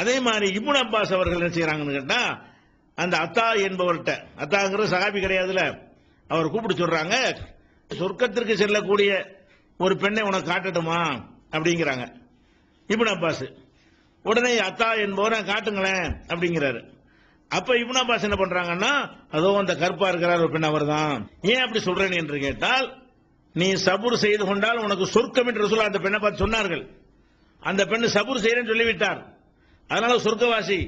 அதே மாதிரி இப்னு அப்பாஸ் அவர்கள் என்ன செய்யறாங்கன்னு கேட்டா அந்த அத்தா என்பவர்கிட்ட அத்தாங்கிற சகாபி கிடையாதுல அவர் கூப்பிட்டு சொல்றாங்க சொர்க்கத்திற்கு செல்லக்கூடிய ஒரு பெண்ணை உனக்கு காட்டட்டுமா? அப்படிங்கிறாங்க. Ibn Abbas. உடனே அத்தா என்பவரை காட்டுங்களேன் அப்படிங்கிறாரு. அப்ப இப்னு அப்பாஸ் என்ன பண்றாங்கன்னா அதோ அந்த கருப்பா இருக்கிறார் ஒரு பெண் அவர்தான். ஏன் அப்படி சொல்றேன் என்று கேட்டால் நீ சபூர் செய்து கொண்டால் உனக்கு சொர்க்கம் என்று சொல்ல அந்த பெண்ணை பார்த்து சொன்னார்கள். அந்த பெண் சபூர் செய்யறேன்னு சொல்லிவிட்டார். அதனால சொர்க்கவாசி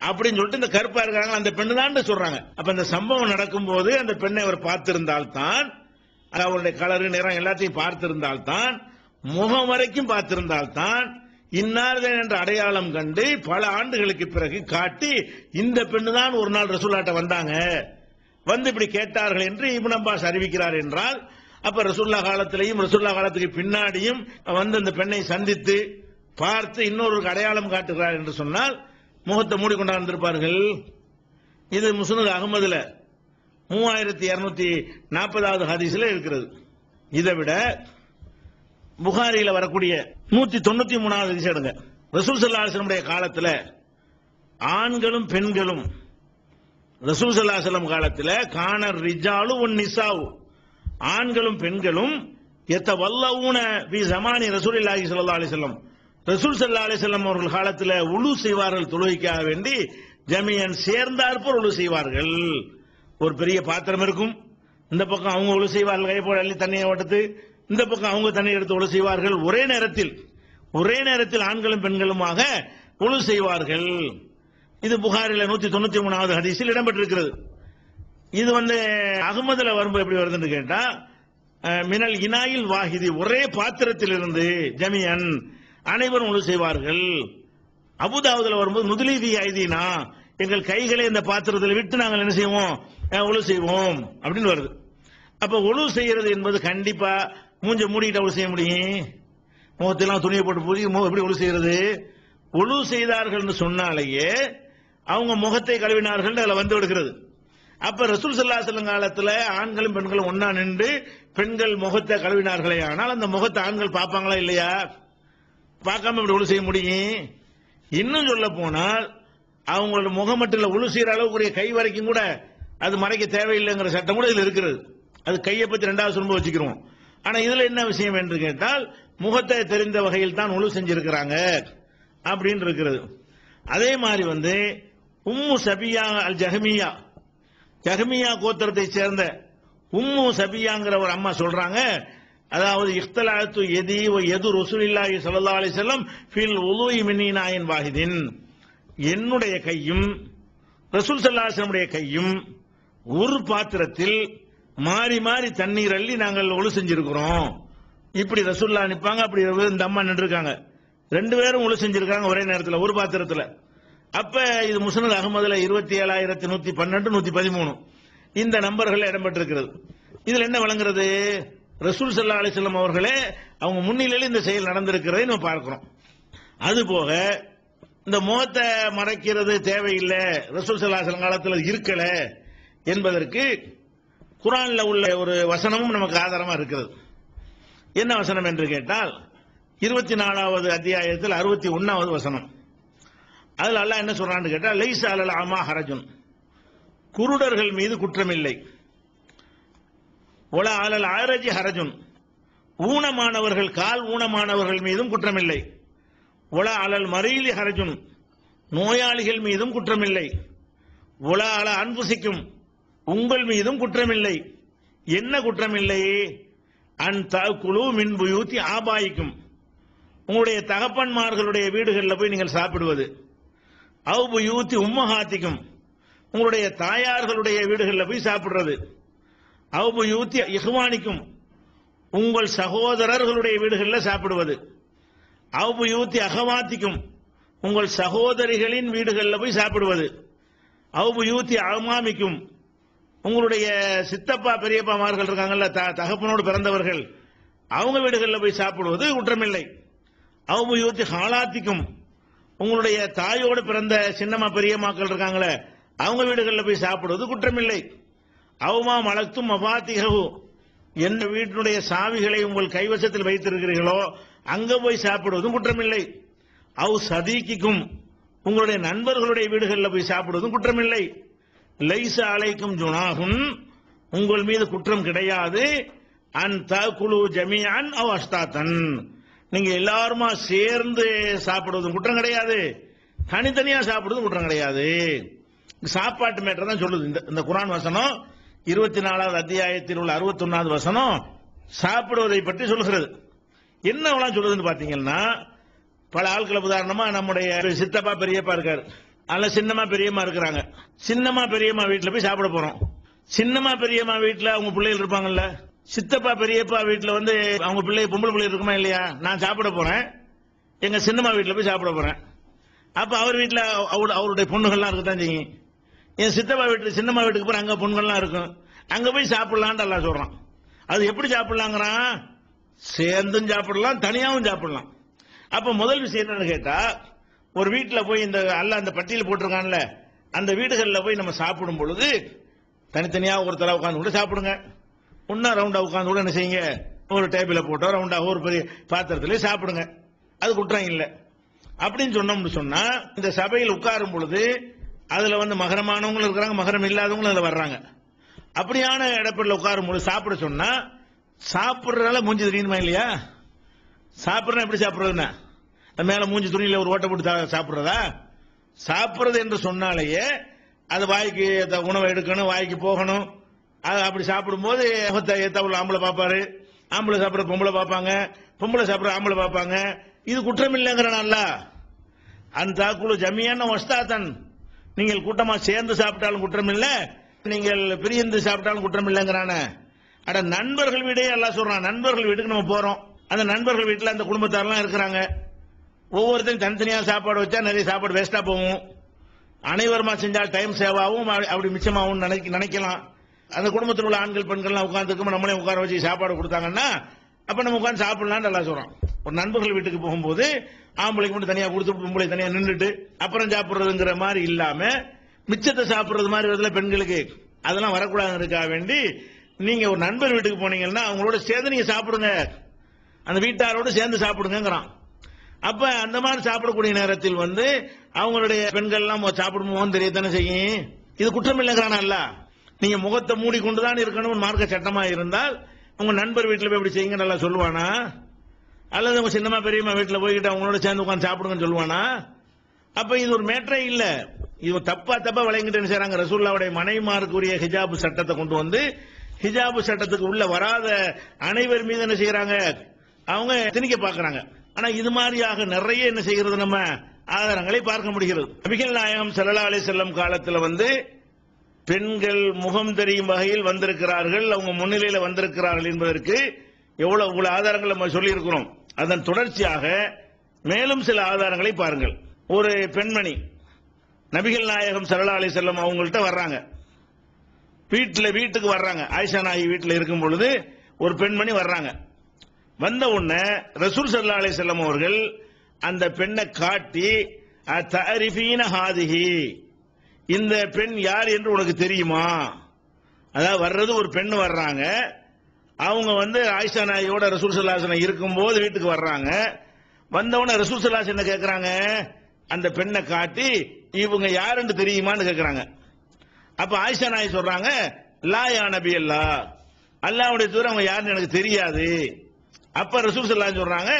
அப்படின்னு சொல்லிட்டு இந்த கருப்பா இருக்காங்க அந்த பெண்ணு தான் சொல்றாங்க. அப்ப இந்த சம்பவம் நடக்கும்போது அந்த பெண்ணை அவர் பார்த்திருந்தால் தான் அவருடைய கலரு நிறம் எல்லாத்தையும் பார்த்திருந்தால் தான் முகம் வரைக்கும் பார்த்திருந்தால் தான் என்ற அடையாளம் கண்டு பல ஆண்டுகளுக்கு பிறகு காட்டி இந்த பெண்ணு தான் ஒரு நாள் ரசூல்லாட்ட வந்தாங்க. வந்து இப்படி கேட்டார்கள் என்று இப்னு அப்பாஸ் அறிவிக்கிறார் என்றால் அப்ப ரசூல்லா காலத்திலையும் ரசூல்லா காலத்துக்கு பின்னாடியும் வந்து அந்த பெண்ணை சந்தித்து பார்த்து இன்னொரு அடையாளம் காட்டுகிறார் என்று சொன்னால் முகத்தை மூடிக்கொண்டாந்திருப்பார்கள் இது முசனது அகமதுல மூவாயிரத்தி இருநூத்தி நாற்பதாவது ஹதீஸ்ல இருக்கிறது. இதை விட புகாரியில வரக்கூடிய நூத்தி தொண்ணூத்தி மூணாவது ஹதீஸ் எடுங்க. ரசூல் சல்லாஹனுடைய காலத்துல ஆண்களும் பெண்களும் ரசூல் சல்லாஹலம் காலத்துல காணர் ரிஜாலு ஒன் நிசாவு ஆண்களும் பெண்களும் எத்த வல்லவுன பி ஜமானி ரசூல் இல்லாஹி சொல்லா அலிசல்லம் ரசூல் சல்லா அலைஹி அவர்கள் காலத்தில் உழு செய்வார்கள் தொழுகைக்காக வேண்டி. ஜமியன் சேர்ந்தாற்போல் உழு செய்வார்கள். ஒரு பெரிய பாத்திரம் இருக்கும். இந்த பக்கம் அவங்க உழு செய்வார்கள் கை போட அள்ளி தண்ணியை ஓட்டத்து. இந்த பக்கம் அவங்க தண்ணி எடுத்து உழு செய்வார்கள். ஒரே நேரத்தில் ஒரே நேரத்தில் ஆண்களும் பெண்களுமாக உழு செய்வார்கள். இது புகாரில் நூத்தி தொண்ணூத்தி மூணாவது ஹதீஸில் இடம்பெற்றிருக்கிறது. இது வந்து அகமதுல வரும்போது எப்படி வருதுன்னு கேட்டா மினல் இனாயில் வாஹிதி ஒரே பாத்திரத்தில் இருந்து ஜமியன் அனைவரும் உணவு செய்வார்கள். அபுதாவுதுல வரும்போது முதலீதி ஐதீனா எங்கள் கைகளை இந்த பாத்திரத்தில் விட்டு நாங்கள் என்ன செய்வோம்? ஒழு உழு செய்வோம். அப்படின்னு வருது. அப்ப ஒழு செய்யறது என்பது கண்டிப்பா மூஞ்ச மூடிட்டு ஒழு செய்ய முடியும்? முகத்தெல்லாம் துணியை போட்டு பூசி முகம் எப்படி ஒழு செய்யறது? உழு செய்தார்கள் சொன்னாலேயே அவங்க முகத்தை கழுவினார்கள் அதுல வந்து விடுகிறது. அப்ப ரசூல் சல்லா செல்லும் காலத்துல ஆண்களும் பெண்களும் ஒன்னா நின்று பெண்கள் முகத்தை கழுவினார்களே ஆனால் அந்த முகத்தை ஆண்கள் பார்ப்பாங்களா இல்லையா? பார்க்காம இப்படி ஒழு செய்ய முடியும்? இன்னும் சொல்ல போனால் அவங்களோட முகமட்டில் உழு செய்யற அளவுக்குரிய கை வரைக்கும் கூட அது மறைக்க தேவையில்லைங்கிற சட்டம் கூட இதுல இருக்கிறது. அது கையை பத்தி ரெண்டாவது சொல்லும்போது வச்சுக்கிறோம். ஆனா இதுல என்ன விஷயம் என்று கேட்டால் முகத்தை தெரிந்த வகையில் தான் உழு செஞ்சிருக்கிறாங்க அப்படின்னு இருக்கிறது. அதே மாதிரி வந்து உம்மு சபியா அல் ஜஹமியா. ஜஹமியா கோத்திரத்தை சேர்ந்த உம்மு சபியாங்கிற ஒரு அம்மா சொல்றாங்க அதாவது இஃப்தலாத்து எதி எது ரசூலில்லாஹி சல்லா அலி செல்லம் ஃபில் உலுய் மின்னினாயின் வாஹிதின். என்னுடைய கையும் ரசூல் ஸல்லல்லாஹு கையும் ஒரு பாத்திரத்தில் மாறி மாறி தண்ணீர் அள்ளி நாங்கள் ஒழு செஞ்சிருக்கிறோம். இப்படி ரசூல்லா நிற்பாங்க அப்படி இந்த அம்மா நின்றுருக்காங்க. ரெண்டு பேரும் ஒழு செஞ்சிருக்காங்க ஒரே நேரத்தில் ஒரு பாத்திரத்தில். அப்ப இது முசனத் அகமதுல இருபத்தி ஏழாயிரத்தி நூத்தி பன்னெண்டு நூத்தி பதிமூணு. இந்த நம்பர்கள் இடம்பெற்றிருக்கிறது. இதுல என்ன வழங்குறது ரசூல் சல்லா அலிஸ்லாம் அவர்களே அவங்க முன்னிலையில் இந்த செயல் நடந்திருக்கிறதை நம்ம பார்க்கிறோம் அதுபோக இந்த முகத்தை மறைக்கிறது தேவையில்லை ரசூல் சல்லா காலத்தில் இருக்கல என்பதற்கு குரான்ல உள்ள ஒரு வசனமும் நமக்கு ஆதாரமா இருக்கிறது. என்ன வசனம் என்று கேட்டால் இருபத்தி நாலாவது அத்தியாயத்தில் அறுபத்தி ஒன்னாவது வசனம். அதில் அல்லாஹ் என்ன சொல்றான்னு கேட்டால் லைச அலல் அமா ஹரஜுன். குருடர்கள் மீது குற்றமில்லை. ஒல அலல் ஆரஜி ஹரஜுன். ஊனமானவர்கள் கால் ஊனமானவர்கள் மீதும் குற்றமில்லை. உல அலல் மறியலி ஹரஜுன். நோயாளிகள் மீதும் குற்றமில்லை. உல அல அன்புசிக்கும். உங்கள் மீதும் குற்றமில்லை. என்ன குற்றமில்லை? அன் குழு மின் புயூத்தி ஆபாயிக்கும். உங்களுடைய தகப்பன்மார்களுடைய வீடுகளில் போய் நீங்கள் சாப்பிடுவது. அவு யூத்தி உம்மஹாத்திக்கும். உங்களுடைய தாயார்களுடைய வீடுகளில் போய் சாப்பிடுறது. அவு யூத்தி இஹ்வானிக்கும் உங்கள் சகோதரர்களுடைய வீடுகளில் சாப்பிடுவது. அவு யூத்தி அகவாத்திக்கும் உங்கள் சகோதரிகளின் வீடுகளில் போய் சாப்பிடுவது. அவு யூத்தி அமாமிக்கும் உங்களுடைய சித்தப்பா பெரியப்பாமார்கள் இருக்காங்கல்ல த- தகப்பனோடு பிறந்தவர்கள் அவங்க வீடுகளில் போய் சாப்பிடுவது குற்றமில்லை. அவு யூத்தி ஹாலாத்திக்கும் உங்களுடைய தாயோடு பிறந்த சின்னம்மா பெரியம்மாக்கள் இருக்காங்களே அவங்க வீடுகளில் போய் சாப்பிடுவது குற்றமில்லை. அவுமா மலத்தும் மபாத்திகவு எந்த வீட்டினுடைய சாவிகளை உங்கள் கைவசத்தில் வைத்திருக்கிறீர்களோ அங்க போய் சாப்பிடுவதும் குற்றமில்லை. அவ் சதீக்கிக்கும் உங்களுடைய நண்பர்களுடைய வீடுகளில் போய் சாப்பிடுவதும் குற்றமில்லை. லைச அலைக்கும் ஜுனாகும் உங்கள் மீது குற்றம் கிடையாது. அன் தகுலு ஜமியான் அவ் அஸ்தாத்தன் நீங்க எல்லாருமா சேர்ந்து சாப்பிடுவதும் குற்றம் கிடையாது. தனித்தனியா சாப்பிடுவதும் குற்றம் கிடையாது. சாப்பாட்டு மேட்டர் தான் சொல்லுது. இந்த இந்த குரான் வசனம் இருபத்தி நாலாவது அத்தியாயத்தில் உள்ள அறுபத்தொன்னாவது வசனம் சாப்பிடுவதை பற்றி சொல்லுகிறது. என்ன சொல்றதுன்னு பாத்தீங்கன்னா பல ஆட்களை உதாரணமா நம்முடைய சித்தப்பா பெரியப்பா இருக்காரு. அல்ல சின்னம்மா பெரியம்மா இருக்கிறாங்க. சின்னம்மா பெரியம்மா வீட்டில் போய் சாப்பிட போறோம். சின்னம்மா பெரியம்மா வீட்டில் அவங்க பிள்ளைகள் இருப்பாங்கல்ல? சித்தப்பா பெரியப்பா வீட்டில் வந்து அவங்க பிள்ளை பொம்பளை பிள்ளை இருக்குமா இல்லையா? நான் சாப்பிட போறேன். எங்க சின்னம்மா வீட்டில் போய் சாப்பிட போறேன். அப்ப அவர் வீட்டில் அவரு- அவருடைய பொண்ணுகள்லாம் இருக்கத்தான் செய்யும். என் சித்தப்பா வீட்டுல சின்னம்மா வீட்டுக்கு போற அங்க பொண்ணுகள்லாம் இருக்கும். அங்க போய் சாப்பிடலாம்னு எல்லாம் சொல்றான். அது எப்படி சாப்பிடலாங்கிறான்? சேர்ந்தும் சாப்பிடலாம் தனியாவும் சாப்பிடலாம். அப்ப முதல் விஷயம் என்னன்னு கேட்டா ஒரு வீட்டில் போய் இந்த அல்ல அந்த பட்டியல் போட்டிருக்கான்ல அந்த வீடுகளில் போய் நம்ம சாப்பிடும் பொழுது தனித்தனியா ஒருத்தர உட்காந்து கூட சாப்பிடுங்க. ஒன்னா ரவுண்டா உட்காந்து கூட என்ன செய்யுங்க? ஒரு டேபிளில் போட்டோ ரவுண்டா ஒரு பெரிய பாத்திரத்திலே சாப்பிடுங்க. அது குற்றம் இல்லை. அப்படின்னு சொன்னோம்னு சொன்னா இந்த சபையில் உட்காரும் பொழுது அதுல வந்து மகரமானவங்களும் இருக்கிறாங்க மகரம் இல்லாதவங்களும் அதுல வர்றாங்க. அப்படியான இடப்படல உட்காரும் பொழுது சாப்பிட சொன்னா சாப்பிடுறதால மூஞ்சி தெரியணுமா இல்லையா? சாப்பிடுறா எப்படி சாப்பிட்றதுன்னா? அது மேல மூஞ்சி துணியில ஒரு ஓட்டை போட்டு சா- சாப்பிடுறதா? சாப்பிடுறது என்று சொன்னாலேயே அது வாய்க்கு உணவை எடுக்கணும் வாய்க்கு போகணும். அது அப்படி சாப்பிடும்போது முகத்தை ஏத்தாப்புல ஆம்பளை பார்ப்பாரு. ஆம்பளை சாப்பிட்ற பொம்பளை பார்ப்பாங்க. பொம்பளை சாப்பிட்ற ஆம்பளை பார்ப்பாங்க. இது குற்றம் இல்லைங்கிறனால அந்த குழு ஜமியான வஸ்தாத்தன். நீங்கள் கூட்டமா சேர்ந்து சாப்பிட்டாலும் குற்றம் இல்ல நீங்கள் பிரிந்து சாப்பிட்டாலும் குற்றம் இல்லைங்கிறான அட நண்பர்கள் வீடே எல்லாம் சொல்றான். நண்பர்கள் வீட்டுக்கு நம்ம போறோம். அந்த நண்பர்கள் வீட்டுல அந்த குடும்பத்தாரெல்லாம் இருக்கிறாங்க. ஒவ்வொருத்தரும் தனித்தனியா சாப்பாடு வச்சா நிறைய சாப்பாடு வேஸ்டா போகும். அனைவருமா செஞ்சால் டைம் சேவ் ஆகும். அப்படி- மிச்சமாகவும் மிச்சமாகும் நினைக்க நினைக்கலாம். அந்த குடும்பத்தில் உள்ள ஆண்கள் பெண்கள்லாம் உட்காந்துருக்கும் நம்மளே உட்கார வச்சு சாப்பாடு கொடுத்தாங்கன்னா அப்ப நம்ம உட்காந்து சாப்பிடலாம்னு எல்லாம் சொல்றோம் ஒரு நண்பர்கள் வீட்டுக்கு போகும்போது ஆம்பளைக்கு மட்டும் தனியா கொடுத்து பொம்பளை தனியா நின்றுட்டு அப்புறம் சாப்பிடுறதுங்கிற மாதிரி இல்லாம மிச்சத்தை சாப்பிடுறது மாதிரி வருதுல பெண்களுக்கு அதெல்லாம் வரக்கூடாதுங்கிறதுக்காக வேண்டி நீங்க ஒரு நண்பர் வீட்டுக்கு போனீங்கன்னா அவங்களோட சேர்ந்து நீங்க சாப்பிடுங்க. அந்த வீட்டாரோட சேர்ந்து சாப்பிடுங்கிறான் அப்ப அந்த மாதிரி சாப்பிடக்கூடிய நேரத்தில் வந்து அவங்களுடைய பெண்கள் எல்லாம் சாப்பிடும் தெரியத்தானே செய்யும்? இது குற்றம் இல்லைங்கிறானல்ல. நீங்க முகத்தை மூடிக்கொண்டுதான் இருக்கணும் மார்க்க சட்டமா இருந்தால் உங்க நண்பர் வீட்டில் போய் இப்படி செய்யுங்க நல்லா சொல்லுவானா? அல்லது உங்க சின்னமா பெரியம்மா வீட்டில் போய்கிட்டு அவங்களோட சேர்ந்து உட்காந்து சாப்பிடுங்கன்னு சொல்லுவானா? அப்ப இது ஒரு மேட்டரே இல்ல. இது தப்பா தப்பா விளங்கிட்டு செய்யறாங்க ரசூல்லாவுடைய மனைவிமாருக்குரிய ஹிஜாபு சட்டத்தை கொண்டு வந்து ஹிஜாபு சட்டத்துக்கு உள்ள வராத அனைவர் மீது என்ன செய்யறாங்க அவங்க திணிக்க பாக்குறாங்க ஆனா இது மாதிரியாக நிறைய என்ன செய்கிறது நம்ம? ஆதாரங்களை பார்க்க முடிகிறது. நபிகள் நாயகம் ஸல்லல்லாஹு அலி செல்லம் காலத்துல வந்து பெண்கள் முகம் தெரியும் வகையில் வந்திருக்கிறார்கள். அவங்க முன்னிலையில் வந்திருக்கிறார்கள் என்பதற்கு எவ்வளவு இவ்வளவு ஆதாரங்கள் நம்ம சொல்லியிருக்கிறோம். அதன் தொடர்ச்சியாக மேலும் சில ஆதாரங்களை பாருங்கள். ஒரு பெண்மணி நபிகள் நாயகம் ஸல்லல்லாஹு அலைஹி செல்லம் அவங்கள்ட்ட வர்றாங்க. வீட்டில் வீட்டுக்கு வர்றாங்க. ஆயிஷா நாயி வீட்டில் இருக்கும் பொழுது ஒரு பெண்மணி வர்றாங்க. வந்த உடனே ரசூல் ஸல்லல்லாஹு செல்லம் அவர்கள் அந்த பெண்ணை காட்டி தரிஃபீன ஹாதிஹி? இந்த பெண் யார் என்று உனக்கு தெரியுமா? அதாவது வர்றது ஒரு பெண் வர்றாங்க. அவங்க வந்து ஆயிஷா நாயோட ரசூல் சல்லாசனம் இருக்கும்போது வீட்டுக்கு வர்றாங்க. வந்தவொடனே ரசூல் சல்லாஸ் என்ன கேட்கறாங்க அந்த பெண்ணை காட்டி இவங்க யாருன்னு தெரியுமான்னு கேட்கறாங்க அப்ப ஆயிஷா நாய் சொல்றாங்க லா யா நபி அல்லா அல்லாவுடைய தூரம் அவங்க யாருன்னு எனக்கு தெரியாது. அப்ப ரசூல் சல்லா சொல்றாங்க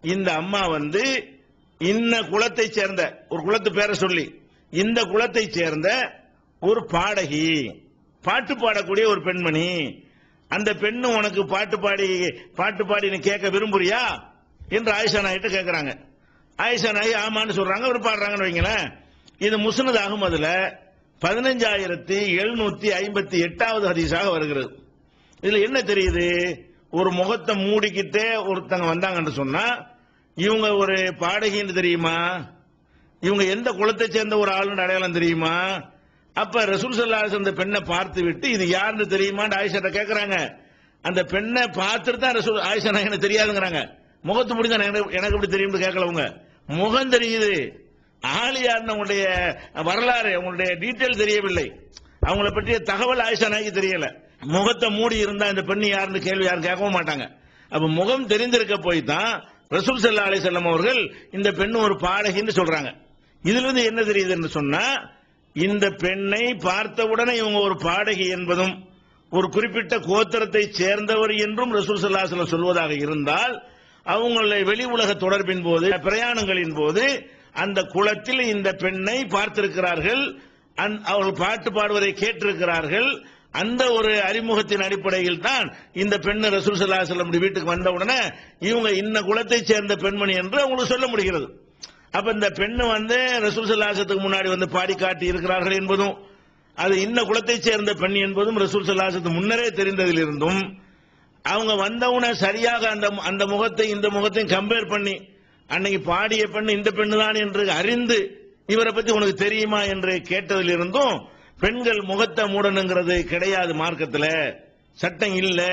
இந்த அம்மா வந்து இன்ன குலத்தை சேர்ந்த ஒரு குலத்து பேரை சொல்லி இந்த குலத்தை சேர்ந்த ஒரு பாடகி. பாட்டு பாடக்கூடிய ஒரு பெண்மணி. அந்த பெண்ணு உனக்கு பாட்டு பாடி பாட்டு பாடி நீ கேட்க விரும்புறியா? என்று ஆயிஷா நாயிட்ட கேட்கறாங்க ஆயிஷா நாயி ஆமான்னு சொல்றாங்க அவர் பாடுறாங்கன்னு வைங்களேன். இது முஸ்னத் அகமதுல பதினஞ்சாயிரத்தி எழுநூத்தி ஐம்பத்தி எட்டாவது ஹதீஸாக வருகிறது. இதுல என்ன தெரியுது? ஒரு முகத்தை மூடிக்கிட்டே ஒருத்தங்க வந்தாங்கன்னு சொன்னா இவங்க ஒரு பாடகின்னு தெரியுமா? இவங்க எந்த குலத்தை சேர்ந்த ஒரு ஆளுன்னு அடையாளம் தெரியுமா? அப்ப ரசூல் சல்லா அந்த பெண்ணை பார்த்து விட்டு இது யாருன்னு தெரியுமான்னு ஆயிஷா கேட்கறாங்க அந்த பெண்ணை பார்த்துட்டு தான் ரசூல் ஆயிஷா எனக்கு தெரியாதுங்கிறாங்க. முகத்து முடிஞ்ச எனக்கு எப்படி தெரியும்னு கேட்கலவங்க முகம் தெரியுது. ஆளு யாருன்னு உங்களுடைய வரலாறு உங்களுடைய டீட்டெயில் தெரியவில்லை. அவங்கள பற்றிய தகவல் ஆயிஷா நாய்க்கு தெரியல. முகத்தை மூடி இருந்தா இந்த பெண் யாருன்னு கேள்வி யாரும் கேட்கவும் மாட்டாங்க. அப்ப முகம் தெரிந்திருக்க போய் தான் ரசூல் சல்லா அலி செல்லம் அவர்கள் இந்த பெண்ணு ஒரு பாடகின்னு சொல்றாங்க. இதுல இருந்து என்ன தெரியுது என்று சொன்னா இந்த பெண்ணை பார்த்தவுடனே இவங்க ஒரு பாடகி என்பதும் ஒரு குறிப்பிட்ட கோத்திரத்தை சேர்ந்தவர் என்றும் ரசூல் சல்லாஹ் சொல்வதாக இருந்தால் அவங்களுடைய வெளி உலக தொடர்பின் போது பிரயாணங்களின் போது அந்த குளத்தில் இந்த பெண்ணை பார்த்திருக்கிறார்கள் அவர்கள் பாட்டு பாடுவதை கேட்டிருக்கிறார்கள் அந்த ஒரு அறிமுகத்தின் அடிப்படையில் தான் இந்த பெண் ரசூல் சல்லா வீட்டுக்கு வந்தவுடனே இவங்க இன்ன குளத்தை சேர்ந்த பெண்மணி என்று அவங்களுக்கு சொல்ல முடிகிறது. அப்ப இந்த பெண்ணு வந்து ரசூல் சல்லாசத்துக்கு முன்னாடி வந்து பாடி காட்டி இருக்கிறார்கள் என்பதும் அது இன்ன குலத்தை சேர்ந்த பெண் என்பதும் ரசூல் சல்லாசத்துக்கு முன்னரே தெரிந்ததிலிருந்தும் அவங்க வந்தவுன சரியாக அந்த அந்த முகத்தை இந்த முகத்தையும் கம்பேர் பண்ணி அன்னைக்கு பாடிய பெண் இந்த பெண்ணு தான் என்று அறிந்து இவரை பத்தி உனக்கு தெரியுமா என்று கேட்டதிலிருந்தும் பெண்கள் முகத்தை மூடணுங்கிறது கிடையாது மார்க்கத்தில் சட்டம் இல்லை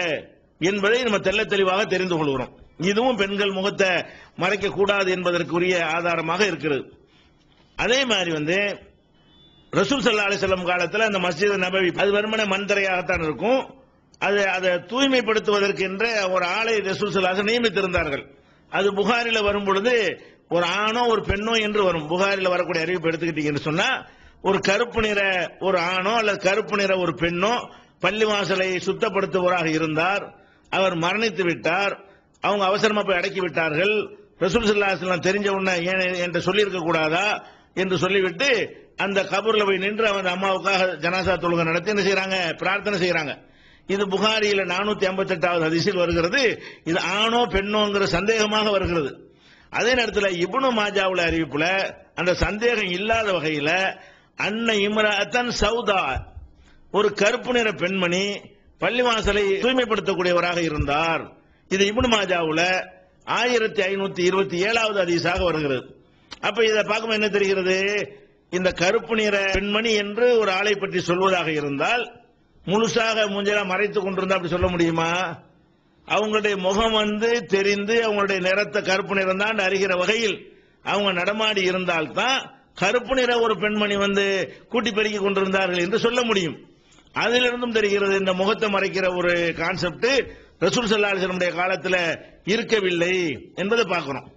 என்பதை நம்ம தெல்ல தெளிவாக தெரிந்து கொள்கிறோம். இதுவும் பெண்கள் முகத்தை மறைக்க கூடாது என்பதற்குரிய ஆதாரமாக இருக்கிறது. அதே மாதிரி வந்து ரசூல் சல்லா அலிசல்லம் காலத்தில் அந்த மஸ்ஜித் நபவி அது வெறுமனே மண்தரையாகத்தான் இருக்கும். அது அதை தூய்மைப்படுத்துவதற்கு என்று ஒரு ஆளை ரசூல் சல்லாஹ் நியமித்திருந்தார்கள். அது புகாரில வரும் பொழுது ஒரு ஆணோ ஒரு பெண்ணோ என்று வரும். புகாரில வரக்கூடிய அறிவிப்பு எடுத்துக்கிட்டீங்கன்னு சொன்னா ஒரு கருப்பு நிற ஒரு ஆணோ அல்லது கருப்பு நிற ஒரு பெண்ணோ பள்ளிவாசலை சுத்தப்படுத்துவோராக இருந்தார். அவர் மரணித்து விட்டார். அவங்க அவசரமா போய் அடக்கி விட்டார்கள். ரசூல் சல்லாஹ் தெரிஞ்ச உடனே ஏன் என்று சொல்லியிருக்க கூடாதா என்று சொல்லிவிட்டு அந்த கபூர்ல போய் நின்று அவன் அம்மாவுக்காக ஜனாசா தொழுகை நடத்தி என்ன செய்யறாங்க பிரார்த்தனை செய்யறாங்க இது புகாரியில நானூத்தி ஐம்பத்தி எட்டாவது அதிசயில் வருகிறது. இது ஆணோ பெண்ணோங்கிற சந்தேகமாக வருகிறது. அதே நேரத்தில் இபுனு மாஜாவுல அறிவிப்புல அந்த சந்தேகம் இல்லாத வகையில அன்ன இம்ரஅத்தன் சௌதா ஒரு கருப்பு நிற பெண்மணி பள்ளிவாசலை தூய்மைப்படுத்தக்கூடியவராக இருந்தார். இது இபுன் மாஜாவுல ஆயிரத்தி ஐநூத்தி இருபத்தி ஏழாவது அதிசாக வருகிறது. அப்ப இதை பார்க்கும்போது என்ன தெரிகிறது? இந்த கருப்பு நிற பெண்மணி என்று ஒரு ஆளை பற்றி சொல்வதாக இருந்தால் முழுசாக மூஞ்செல்லாம் மறைத்துக் கொண்டிருந்தா அப்படி சொல்ல முடியுமா? அவங்களுடைய முகம் வந்து தெரிந்து அவங்களுடைய நிறத்தை கருப்பு நிறம் தான் அறிகிற வகையில் அவங்க நடமாடி இருந்தால்தான் கருப்பு நிற ஒரு பெண்மணி வந்து கூட்டி பெருக்கிக் கொண்டிருந்தார்கள் என்று சொல்ல முடியும். அதிலிருந்தும் தெரிகிறது இந்த முகத்தை மறைக்கிற ஒரு கான்செப்ட் ரசூல் சல்லாஹனுடைய காலத்தில் இருக்கவில்லை என்பதை பார்க்கிறோம்